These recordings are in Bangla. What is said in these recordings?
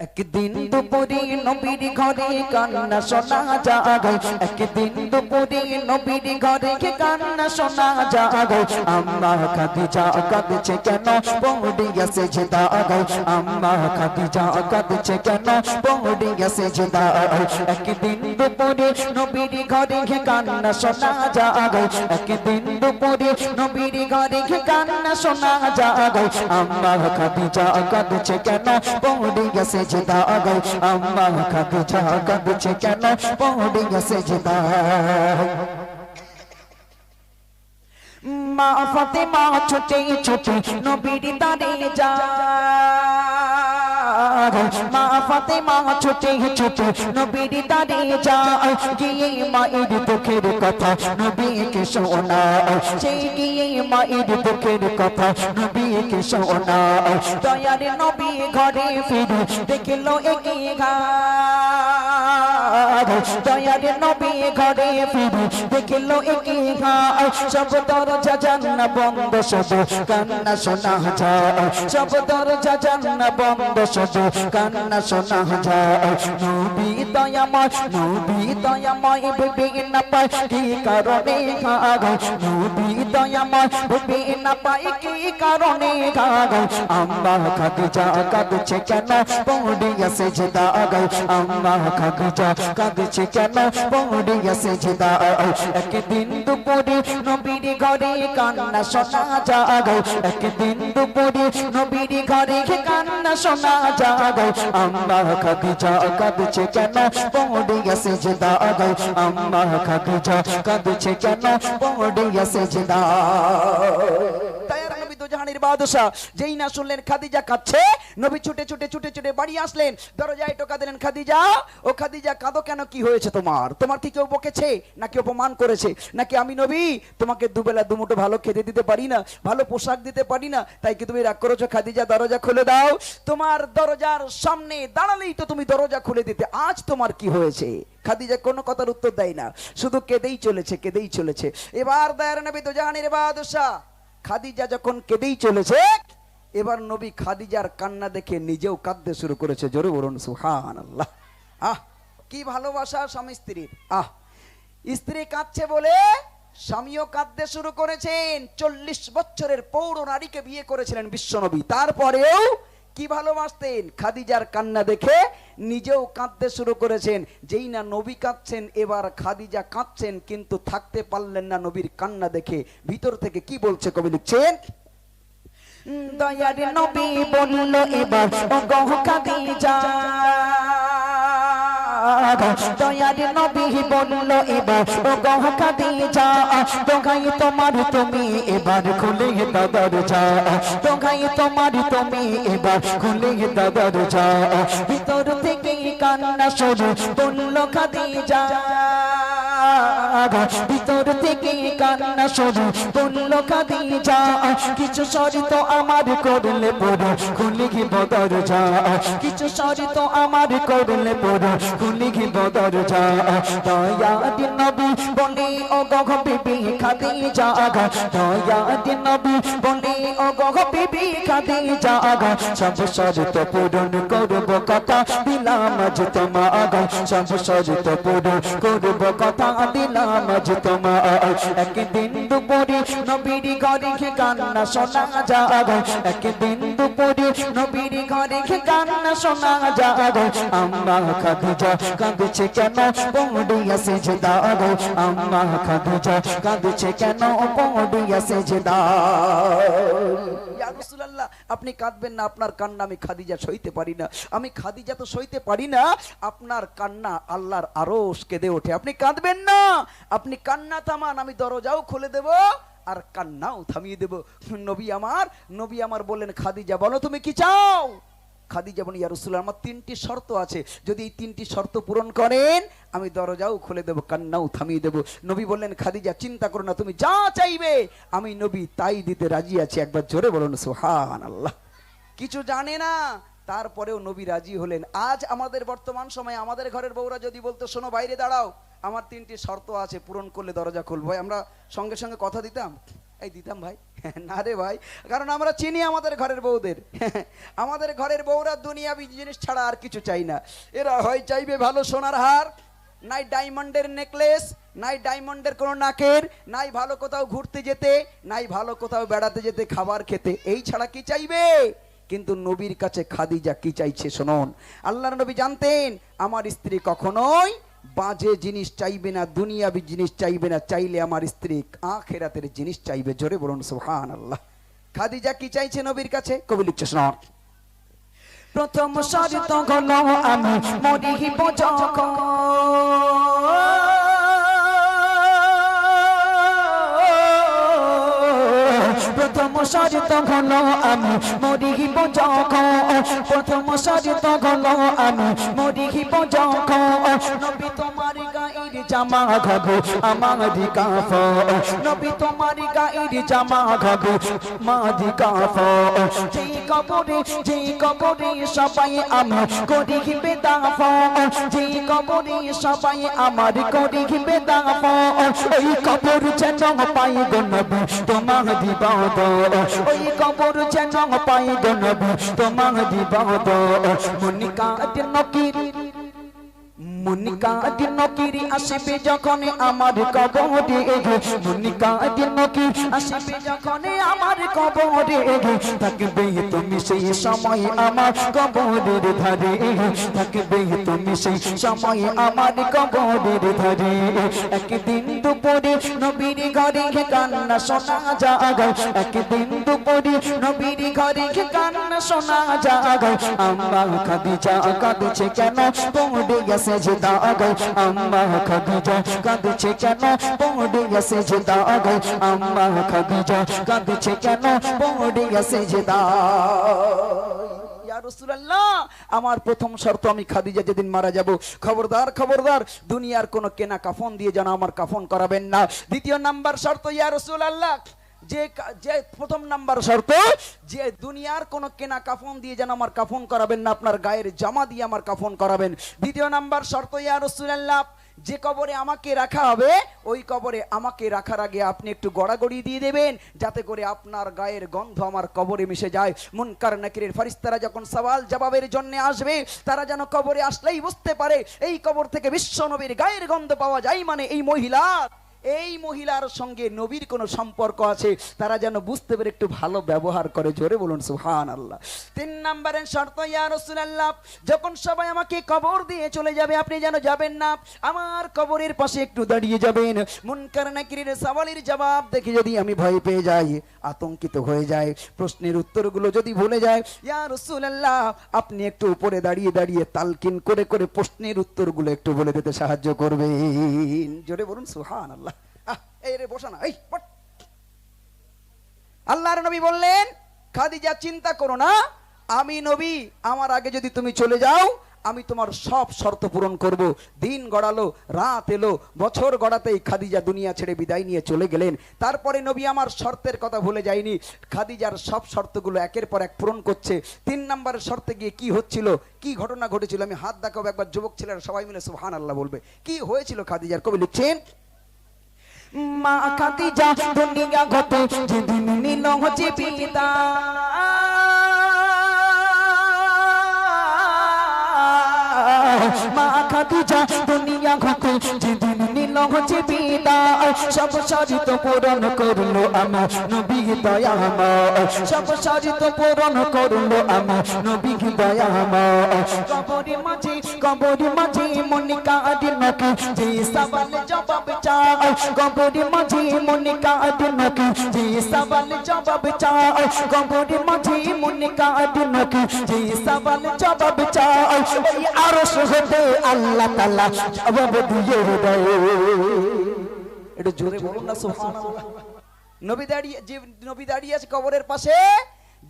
একদিন দুপুরে নবীর ঘরে কান্না শোনা জাগে একদিন দুপুরে নবীর ঘরে কান্না শোনা জাগে আম্মা খাদিজা কাঁদছে কেন? পৌড়ে গেছে যে দাগে। আম্মা খাদিজা কাঁদছে কেন? পৌড়ে গেছে যে দাগে। একদিন দুপুরে নবীর ঘরে কান্না শোনা জাগে একদিন দুপুরে নবীর ঘরে কান্না শোনা জাগে আম্মা খাদিজা কাঁদছে কেন পৌড়ে গেছে যে দাগে আম্মা খাদিজা কাঁদছে কেন পৌড়ে গেছে যে দাগে মা ফাতেমা ছুটে ছুটে নবীর দারে যায় মা ফাতেমা ছুটে ছুটে নবীর দারে যায়। গিয়ে মায়ের দুঃখের কথা নবীকে শোনায়। সে গিয়ে মায়ের দুঃখের কথা নবীকে শোনায়। দয়ার নবী ঘরে ফিরে দেখল একে ঘাট দয়ার নবী ঘরে ফিরে দেখল একে ঘাট। সব দরজা জান্না বন্ধ সব, কান্না শোনা যায়। সব দরজা জান্না বন্ধ সব, কান্না শোনা যায়। নবী দয়াময় নবী দয়াময় ভেবে না পায় কি কারণে ঘাগ নবী দয়াময় ভেবে না পায় কি কারণে ঘাগ আম্মা খাদিজা কাঁদছে কেন? পৌড়ে গেছে যে দাগ আম্মা খাদিজা কাঁদছে কেন? পৌড়ে গেছে দাগ একদিন দুপুরে নবীর ঘরে কান্না শোনা জাগ একদিন দুপুরে নবীর ঘরে কান্না শোনা জাগ আম্মা খাদিজা কাঁদছে কেন? পৌড়ে গেছে দাগ আম্মা খাদিজা কাঁদছে কেন? পৌড়ে গেছে যে দাগ তায়ার নবী দুজাহানের বাদশা যেই না শুনলেন খাদিজা কাচ্ছে নবী ছুটে ছুটে ছুটে ছুটে বাড়ি আসলেন, দরজায় টোকা দিলেন, খাদিজা, ও খাদিজা কাঁদো কেন, কি হয়েছে তোমার? তোমার কি কেউ বকেছে, নাকি অপমান করেছে? নাকি আমি নবী? তোমাকে দুবেলা দুমুটো ভালো খেতে দিতে পারি না, ভালো পোশাক দিতে পারি না, তাই কি তুমি রাগ করেছ? খাদিজা, দরজা খুলে দাও। তোমার দরজার সামনে দাঁড়ালেই তো তুমি দরজা খুলে দিতে। আজ তোমার কি হয়েছে? খাদিজা কোনো কথার উত্তর দেয় না। শুধু কেঁদেই চলেছে কেঁদেই চলেছে। এবার দয়ার নবী দুজাহানের বাদশা খাদিজা যখন কেঁদেই চলেছে, এবার নবী খাদিজার কান্না দেখে নিজেও কাঁদতে শুরু করেছে। জোরে বলুন সুহান আল্লাহ আহ, কি ভালোবাসা স্বামী স্ত্রীর আহ, স্ত্রী কাঁদছে বলে স্বামীও কাঁদতে শুরু করেছেন। চল্লিশ বছরের পৌর নারীকে বিয়ে করেছিলেন বিশ্বনবী তারপরেও কি ভালোবাসতেন? খাদিজার কান্না দেখে নিজেও কাঁদতে শুরু করেছেন। যেই না নবী কাঁদছেন, এবার খাদিজা কাঁদছেন, কিন্তু থাকতে পারলেন না নবীর কান্না দেখে। ভিতর থেকে কি বলছে কবি লিখছেন? দয়ার নবী বলল, এবার খাদিজা। দয়ার নবী বলল, এবার গহ খাদিজা দোগাই তোমার তুমি এবার খুলে দরজা দোগাই তোমার তুমি এবার খুলে দরজা। ভিতর থেকে কান্না শুরু, বলল খাদিজা ভিতর থেকে কান্না শুরু বলল খাদিজা কিছু শরিত আমার করলে পড়ো খুলি কি বদর যা, কিছু শরিত আমার করলে পড়ো খুলি কি বদর যা দয়া দিন নবী বলে ও গঘ বিবি খাদিজা দয়া দিন নবী বলে ও গঘ বিবি খাদিজা সব শরিত পূরণ করব কথা দিলাম আজ তোমার, সব শরিত পূরণ করব কথা দিলাম আজ তোমার। একদিন দুপুরে নবীর ঘরে কান্না শোনা যাগ একদিন দুপুরে নবীর ঘরে কান্না শোনা যাগ আম্মা খাদিজা কাঁদছে কেন? পৌড়িয়াছে যে দাগ। আম্মা খাদিজা কাঁদছে কেন? পৌড়িয়াছে যে দাগ। ইয়া রাসূলুল্লাহ, আপনি কাঁদবেন না, আপনার কান্না আমি খাদিজা সইতে পারি না। আমি খাদিজা তো সইতে পারি না, আপনার কান্না আল্লাহর আরও কেঁদে ওঠে। আপনি কাঁদবেন না, আপনি কান্না থামান, আমি দরজাও খুলে দেব আর কান্নাও থামিয়ে দেব। নবী আমার নবী আমার বললেন, খাদিজা বলো তুমি কি চাও? খাদিজা বলি ইয়া আমার তিনটি শর্ত আছে। যদি এই তিনটি শর্ত পূরণ করেন, আমি দরজাও খুলে দেব, কান্নাও থামিয়ে দেব। নবী বললেন, খাদিজা, চিন্তা করো না, তুমি যা চাইবে, আমি নবী তাই দিতে রাজি আছি। একবার জোরে বলুন সুহান আল্লাহ কিছু জানে না, তারপরেও নবী রাজি হলেন। আজ আমাদের বর্তমান সময়ে আমাদের ঘরের বউরা যদি বলতো, শোনো, বাইরে দাঁড়াও। আমার তিনটি শর্ত আছে, পূরণ করলে দরজা খুলবো। আমরা সঙ্গে সঙ্গে কথা দিতাম? এই দিতাম ভাই। না রে ভাই, কারণ আমরা চিনি আমাদের ঘরের বউদের। আমাদের ঘরের বউরা দুনিয়াবি জিনিস ছাড়া আর কিছু চাই না। এরা হয় চাইবে ভালো সোনার হার, নাই ডায়মন্ডের নেকলেস, নাই ডায়মন্ডের কোনো নাকের, নাই ভালো কোথাও ঘুরতে যেতে, নাই ভালো কোথাও বেড়াতে যেতে, খাবার খেতে। এই ছাড়া কি চাইবে? কিন্তু নবীর কাছে খাদিজা কি চাইছে শুনুন। আল্লাহর নবী জানতেন, আমার স্ত্রী কখনোই বাজে জিনিস চাইবে না দুনিয়াবি জিনিস চাইবে না চাইলে আমার স্ত্রী আখেরাতের জিনিস চাইবে জোরে বলুন সুহান আল্লাহ খাদিজা কি চাইছে নবীর কাছে? কবি লিখছে প্রথম শর্ত গল আমি মরিব যখন প্রথম শর্ত হলো আমি মরিব যখন প্রথম শর্ত হলো আমি মরিব যখন। নবী তোমার জামা ঘাগো আমার কাফ নবী তোমার গায়ের জামা ঘাগো মাদি কাফ যেই কবরে যেই কবরে সবাই আমি করি বেদাফ যেই কবরে সবাই আমার করি বেদাফ ওই কবর যেন পাই গো নবী, তোমার দিবাদ। ওই কবর যেন পাই গো নবী, তোমার দিবাদ। মনিকা নকির মনিকা দিন নকিরি আসবে যখন আমার কবরে এগে। মনিকা নকির আসবে একদিন দুপুরে নবীর ঘরে কান্না শোনা জাগায় একদিন দুপুরে নবীর ঘরে কান্না শোনা জাগায় আম্মা খাদিজা কাঁদছে কেন? পড়ে গেছে যে আমার প্রথম শর্ত, আমি খাদিজা যেদিন মারা যাব। খবরদার খবরদার, দুনিয়ার কোনো কেনা কাফন দিয়ে যেন আমার কাফন করাবেন না। দ্বিতীয় নাম্বার শর্ত, ইয়া রাসূলুল্লাহ যে যে প্রথম নাম্বার শর্ত, যে দুনিয়ার কোনো কেনা কাফন দিয়ে যেন আমার কাফন করাবেন না, আপনার গায়ের জামা দিয়ে আমার কাফন করাবেন। দ্বিতীয় নাম্বার শর্ত, ইয়া রাসূলুল্লাহ, যে কবরে আমাকে রাখা হবে, ওই কবরে আমাকে রাখার আগে আপনি একটু গড়াগড়ি দিয়ে দেবেন, যাতে করে আপনার গায়ের গন্ধ আমার কবরে মিশে যায়। মুনকার নাকিরের ফারিস্তারা যখন সওয়াল জবাবের জন্য আসবে, তারা যেন কবরে আসলেই বুঝতে পারে, এই কবর থেকে বিশ্ব নবীর গায়ের গন্ধ পাওয়া যায় মানে এই মহিলা। এই মহিলার সঙ্গে নবীর কোনো সম্পর্ক আছে, তারা যেন বুঝতে পেরে একটু ভালো ব্যবহার করে, জোরে বলুন সুহান আল্লাহ তিন নম্বরের শর্ত, ইয়া রাসূলুল্লাহ, যখন সবাই আমাকে কবর দিয়ে চলে যাবে, আপনি যেন যাবেন না, আমার কবরের পাশে একটু দাঁড়িয়ে যাবেন। মুনকার নাকিরের সওয়ালের জবাব দেখে যদি আমি ভয় পেয়ে যাই, আতঙ্কিত হয়ে যায় প্রশ্নের উত্তরগুলো যদি ভুলে যায় ইয়া রাসূলুল্লাহ, আপনি একটু উপরে দাঁড়িয়ে দাঁড়িয়ে তালকিন করে করে প্রশ্নের উত্তরগুলো একটু বলে দিতে সাহায্য করবেন। জোরে বলুন সুহান আল্লাহ এই রে, বসা না, এই। আল্লাহর নবী বললেন, খাদিজা, চিন্তা করো না, আমি নবী, আমার আগে যদি তুমি চলে যাও, আমি তোমার সব শর্ত পূরণ করব। দিন গড়ালো, রাত এলো, বছর গড়াতেই খাদিজা দুনিয়া ছেড়ে বিদায় নিয়ে চলে গেলেন। তারপরে নবী আমার শর্তের কথা ভুলে যায়নি। খাদিজার সব শর্তগুলো একের পর এক পূরণ করছে। তিন নম্বরের শর্তে গিয়ে কি হচ্ছিল, কি ঘটনা ঘটেছিল, আমি হাত দেখাবো একবার, যুবক ছেলেরা সবাই মিলে সুহান আল্লাহ বলবে। কি হয়েছিল খাদিজার? কবি লিখছেন মা খাদিজা দুনিয়া গতে যেদিন নিল হচ্ছে পিতা। মা খাদিজা দুনিয়া গতে যেদিন নিল হচ্ছে পিতা সব সাজিত পূরণ করল আমার নবী দয়াময় সব সাজিত পূরণ করল আমার নবী দয়াময় কবরি মাঝে কবরি মাঝে মনিকা আদিনকে যে সবাল জবাব চায় কবরি মাঝে মনিকা আদিনকে যে সবাল জবাব চায় কবরি মাঝে মনিকা আদিনকে যে সবাল জবাব চায় ওই আরশ আল্লাহ তাআলা জবাব দিয়ে দেয়। একটু জোরে বলুন না সুবহানাল্লাহ। নবী দাঁড়িয়ে যে নবী দাঁড়িয়ে আছে কবরের পাশে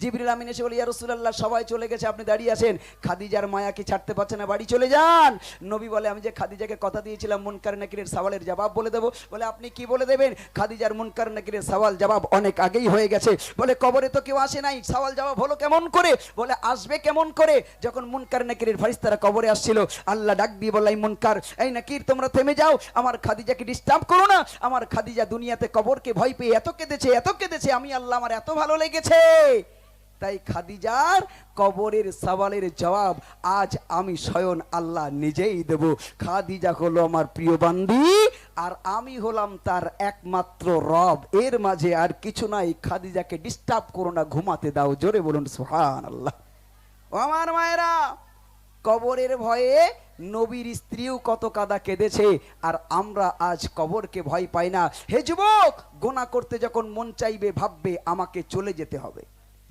জিবরিল আমিন এসে বলে, ইয়া রাসূলুল্লাহ, সবাই চলে গেছে, আপনি দাঁড়িয়ে আছেন। খাদিজার মায়া কি ছাড়তে পারছে না? বাড়ি চলে যান। নবী বলে, আমি যে খাদিজাকে কথা দিয়েছিলাম, মুনকার নাকিরের সওয়ালের জবাব বলে দেবো। বলে, আপনি কি বলে দেবেন? খাদিজার মুনকার নাকিরের সওয়াল জবাব অনেক আগেই হয়ে গেছে। বলে, কবরে তো কেউ আসে নাই। সওয়াল জবাব হলো কেমন করে? বলে, আসবে কেমন করে? যখন মুনকার নাকিরের ফারিস্তারা কবরে আসছিল, আল্লাহ ডাক দিয়ে বললাই মুনকার, এই নাকির, তোমরা থেমে যাও। আমার খাদিজাকে ডিস্টার্ব করো না। আমার খাদিজা দুনিয়াতে কবরকে ভয় পেয়ে এত কেঁদেছে এত কেঁদেছে। আমি আল্লাহ, আমার এত ভালো লেগেছে। তাই খাদিজার কবরের সওয়ালের জবাব, আজ আমি স্বয়ং আল্লাহ নিজেই দেব। খাদিজা হলো আমার প্রিয় বান্দি, আর আমি হলাম তার একমাত্র রব। এর মাঝে আর কিছু নাই। খাদিজাকে ডিস্টার্ব করো না, ঘুমাতে দাও। জোরে বলুন সুহান আল্লাহ আমার মায়েরা, কবরের ভয়ে নবীর স্ত্রীও কত কাদা কেঁদেছে, আর আমরা আজ কবরকে ভয় পাই না। হে যুবক, গোনা করতে যখন মন চাইবে, ভাববে আমাকে চলে যেতে হবে।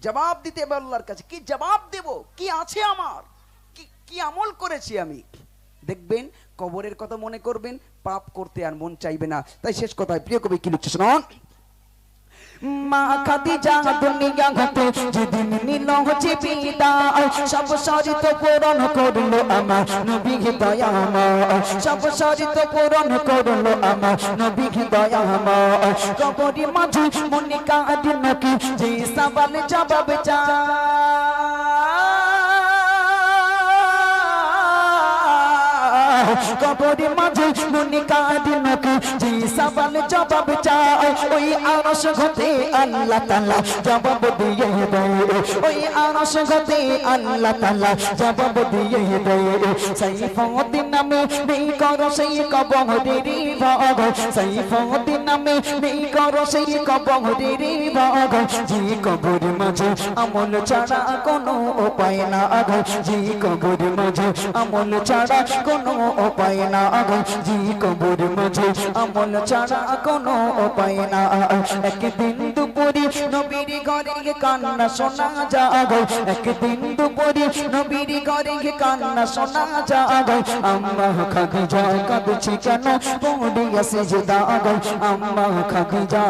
জবাব দিতে হবে আল্লাহর কাছে। কি জবাব দেব? কি আছে আমার? কি কি আমল করেছি আমি? দেখবেন, কবরের কথা মনে করবেন, পাপ করতে আর মন চাইবে না। তাই শেষ কথায় প্রিয় কবি কি লিখছে? শোনান। মা খাদিজা দুনিয়া ঘটে, যেদিন নিল হচ্ছে বিদায়। সব সরিত পূরণ করল আমার নবী দয়াময় সব সরিত পূরণ করল আমার নবী দয়াময় কবরি মাঝে মনিকা দিন কি যে সবাল জবাব চায়। কবরি মাঝে মনিকা দিন কি যে সবাল জবাব চায়, ওই আরশ ঘতে আল্লাহ তাআলা জবাব দিয়ে দেয়। ওই আরশ ঘতে আল্লাহ তাআলা জবাব দিয়ে দেয়। সাইফুদ্দিন নামে নেই করো সেই কবরের ভাগ। সাইফুদ্দিন নামে নেই করো সেই কবরের ভাগ। যে কবর মাঝে আমল ছাড়া কোনো উপায় না আগ যে কবর মাঝে আমল ছাড়া কোনো উপায় না যে কবর মাঝে। আমল ছাড়া কোনো উপায় না একদিন দুপুরি নবীর ঘরে কান্না শোনা যাগ একদিন দুপুরি নবীর ঘরে কান্না শোনা যাগ আম্মা খাগি যা কাঁদছি কেন? পড়িয়া সেজদা আগ আম্মা খাগি যা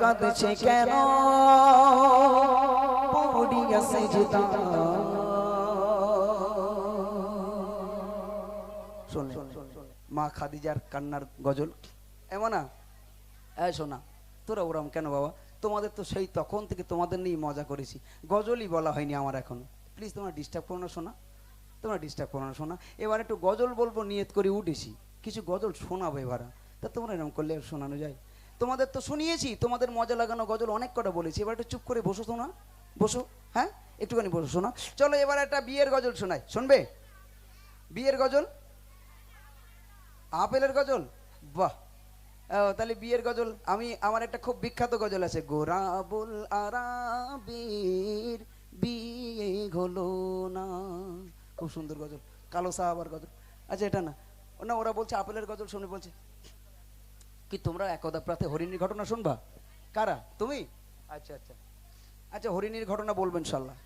কাঁদছে কেন? পড়িয়া সেজদা শোনেন মা খাদিজার কান্নার গজল শোনা তোরা ওরম কেন বাবা? তোমাদের তো সেই তখন থেকে তোমাদের মজা করেছি। গজলই বলা হয়নি আমার এখন। প্লিজ তোমরা ডিস্টার্ব করো না শোনা তোমরা ডিস্টার্ব করো না শোনা এবার একটু গজল বলব, নিয়ত করে উঠেছি। কিছু গজল শোনাবো এবার। তা তোমরা এরকম করলে শোনানো যায়। তোমাদের তো শুনিয়েছি, তোমাদের মজা লাগানো গজল অনেক কটা বলেছি। এবার একটু চুপ করে বসো শোনা বসো হ্যাঁ? একটুখানি বসো শোনা চলো এবার একটা বিয়ের গজল শোনায় শুনবে? বিয়ের গজল? আপেলের গজল? বাহ। তাহলে বিয়ের গজল। আমি, আমার একটা খুব বিখ্যাত গজল আছে। গোরাবুল আরাবির বিয়ে হলো না। খুব সুন্দর গজল। কালো সাহাবার গজল। আচ্ছা এটা না। না, ওরা বলছে আপেলের গজল শুনে বলছে, কি তোমরা একদা প্রাতে হরিণীর ঘটনা শুনবা? কারা? তুমি? আচ্ছা আচ্ছা। আচ্ছা হরিণীর ঘটনা বলবেন সাল্লাহ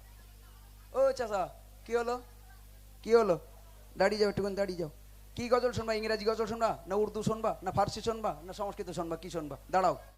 ও, চাচা, কি হলো? কি হলো? দাঁড়িয়ে যাও, একটুখানি দাঁড়িয়ে যাও। কি গজল শুনবা? ইংরাজি গজল শুনবা? না উর্দু শুনবা? না ফার্সি শুনবা? না সংস্কৃত শুনবা? কি শুনবা? দাঁড়াও।